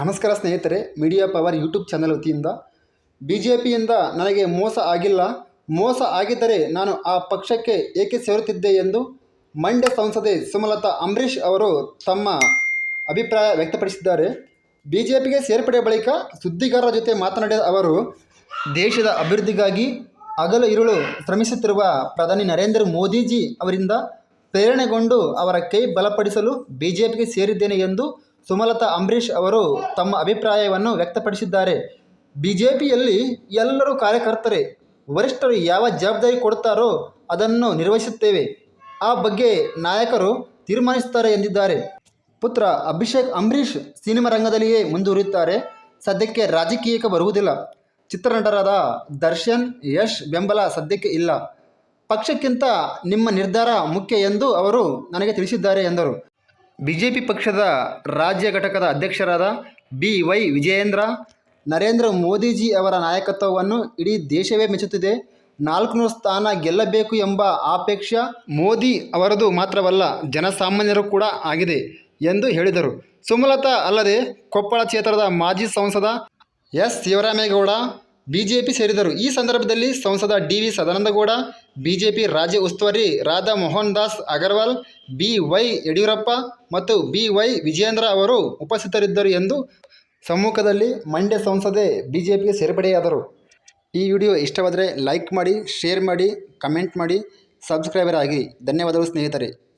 ನಮಸ್ಕಾರ ಸ್ನೇಹಿತರೆ media power YouTube channel ವತಿಯಿಂದ. ಬಿ ಜೆ ಪಿಯಿಂದ ನನಗೆ ಮೋಸ ಆಗಿಲ್ಲ. ಮೋಸ ಆಗಿದ್ದರೆ ನಾನು ಆ ಪಕ್ಷಕ್ಕೆ ಏಕೆ ಸೇರುತ್ತಿದ್ದೆ ಎಂದು ಮಂಡ್ಯ ಸಂಸದೆ ಸುಮಲತಾ ಅಂಬರೀಷ್ ಅವರು ತಮ್ಮ ಅಭಿಪ್ರಾಯ ವ್ಯಕ್ತಪಡಿಸಿದ್ದಾರೆ. ಬಿ ಜೆ ಪಿಗೆ ಸೇರ್ಪಡೆ ಬಳಿಕ ಸುದ್ದಿಗಾರರ ಜೊತೆ ಮಾತನಾಡಿದ ಅವರು, ದೇಶದ ಅಭಿವೃದ್ಧಿಗಾಗಿ ಹಗಲು ಇರುಳು ಶ್ರಮಿಸುತ್ತಿರುವ ಪ್ರಧಾನಿ ನರೇಂದ್ರ ಮೋದಿಜಿ ಅವರಿಂದ ಪ್ರೇರಣೆಗೊಂಡು ಅವರ ಕೈ ಬಲಪಡಿಸಲು ಬಿ ಜೆ ಪಿಗೆ ಸೇರಿದ್ದೇನೆ ಎಂದು ಸುಮಲತಾ ಅಂಬರೀಷ್ ಅವರು ತಮ್ಮ ಅಭಿಪ್ರಾಯವನ್ನು ವ್ಯಕ್ತಪಡಿಸಿದ್ದಾರೆ. ಬಿಜೆಪಿಯಲ್ಲಿ ಎಲ್ಲರೂ ಕಾರ್ಯಕರ್ತರೇ, ವರಿಷ್ಠರು ಯಾವ ಜವಾಬ್ದಾರಿ ಕೊಡುತ್ತಾರೋ ಅದನ್ನು ನಿರ್ವಹಿಸುತ್ತೇವೆ. ಆ ಬಗ್ಗೆ ನಾಯಕರು ತೀರ್ಮಾನಿಸುತ್ತಾರೆ ಎಂದಿದ್ದಾರೆ. ಪುತ್ರ ಅಭಿಷೇಕ್ ಅಂಬರೀಷ್ ಸಿನಿಮಾ ರಂಗದಲ್ಲಿಯೇ ಮುಂದುವರಿಯುತ್ತಾರೆ. ಸದ್ಯಕ್ಕೆ ರಾಜಕೀಯಕ್ಕೆ ಬರುವುದಿಲ್ಲ. ಚಿತ್ರನಟರಾದ ದರ್ಶನ್, ಯಶ್, ಬೆಂಬಲ ಸದ್ಯಕ್ಕೆ ಇಲ್ಲ. ಪಕ್ಷಕ್ಕಿಂತ ನಿಮ್ಮ ನಿರ್ಧಾರ ಮುಖ್ಯ ಎಂದು ಅವರು ನನಗೆ ತಿಳಿಸಿದ್ದಾರೆ ಎಂದರು. ಬಿಜೆಪಿ ಪಕ್ಷದ ರಾಜ್ಯ ಘಟಕದ ಅಧ್ಯಕ್ಷರಾದ ಬಿ ವೈ ವಿಜಯೇಂದ್ರ, ನರೇಂದ್ರ ಮೋದಿಜಿ ಅವರ ನಾಯಕತ್ವವನ್ನು ಇಡೀ ದೇಶವೇ ಮೆಚ್ಚುತ್ತಿದೆ. ನಾಲ್ಕುನೂರು ಸ್ಥಾನ ಗೆಲ್ಲಬೇಕು ಎಂಬ ಆಪೇಕ್ಷ ಮೋದಿ ಅವರದು ಮಾತ್ರವಲ್ಲ, ಜನಸಾಮಾನ್ಯರು ಕೂಡ ಆಗಿದೆ ಎಂದು ಹೇಳಿದರು. ಸುಮಲತಾ ಅಲ್ಲದೆ ಕೊಪ್ಪಳ ಕ್ಷೇತ್ರದ ಮಾಜಿ ಸಂಸದ ಎಸ್ ಶಿವರಾಮೇಗೌಡ, ಬಿಜೆಪಿ ಸೇರಿದರು. ಈ ಸಂದರ್ಭದಲ್ಲಿ ಸಂಸದ ಡಿ ವಿ ಸದಾನಂದಗೌಡ ಬಿಜೆಪಿ ರಾಜ್ಯ ಉಸ್ತುವಾರಿ ರಾಧಾ ಮೋಹನ್ ದಾಸ್ ಅಗರ್ವಾಲ್, ಬಿ ವೈ ಯಡಿಯೂರಪ್ಪ ಮತ್ತು ಬಿ ವೈ ವಿಜಯೇಂದ್ರ ಅವರು ಉಪಸ್ಥಿತರಿದ್ದರು ಎಂದು ಸಮ್ಮುಖದಲ್ಲಿ ಮಂಡ್ಯ ಸಂಸದೆ ಬಿಜೆಪಿಗೆ ಸೇರ್ಪಡೆಯಾದರು. ಈ ವಿಡಿಯೋ ಇಷ್ಟವಾದರೆ ಲೈಕ್ ಮಾಡಿ, ಶೇರ್ ಮಾಡಿ, ಕಮೆಂಟ್ ಮಾಡಿ, ಸಬ್ಸ್ಕ್ರೈಬರ್ ಆಗಿ. ಧನ್ಯವಾದಗಳು ಸ್ನೇಹಿತರೆ.